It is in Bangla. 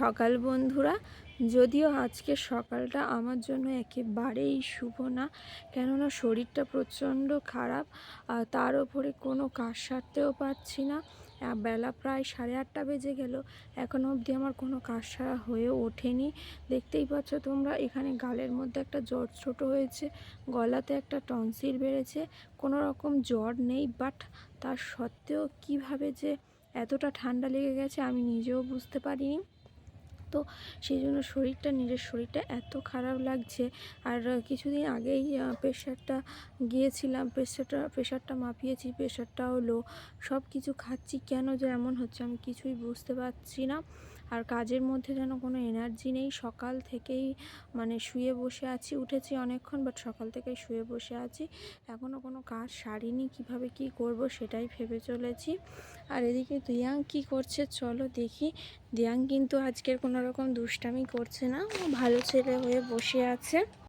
সকাল বন্ধুরা, যদিও আজকে সকালটা আমার জন্য একেবারেই শুভ না, কেননা শরীরটা প্রচণ্ড খারাপ তার ওপরে কোনো কাজ সারতেও পারছি না। বেলা প্রায় সাড়ে আটটা বেজে গেল এখনও অবধি আমার কোনো কাজ সারা হয়ে ওঠেনি। দেখতেই পাচ্ছ তোমরা, এখানে গালের মধ্যে একটা জ্বর ছোট হয়েছে, গলাতে একটা টনসিল বেড়েছে, কোনো রকম জ্বর নেই, বাট তার সত্ত্বেও কীভাবে যে এতটা ঠান্ডা লেগে গেছে আমি নিজেও বুঝতে পারিনি। তো সেই জন্য শরীরটা, নিজের শরীরটা এত খারাপ লাগছে। আর কিছুদিন আগেই প্রেশারটা গিয়েছিলাম প্রেশারটা প্রেশারটা মাপিয়েছি প্রেশারটাও লো সব কিছু খাচ্ছি কেন যে এমন হচ্ছে আমি কিছুই বুঝতে পারছি না। আর কাজের মধ্যে যেন কোনো এনার্জি নেই। সকাল থেকেই মানে শুয়ে বসে আছি, উঠেছি অনেকক্ষণ বাট সকাল থেকেই শুয়ে বসে আছি। এখনও কোনো কাজ সারিনি, কীভাবে কি করব সেটাই ভেবে চলেছি। আর এদিকে দিয়াং কি করছে চলো দেখি। দিয়াং কিন্তু আজকের কোনো রকম দুষ্টামি করছে না। ও ভালো ছেলে হয়ে বসে আছে।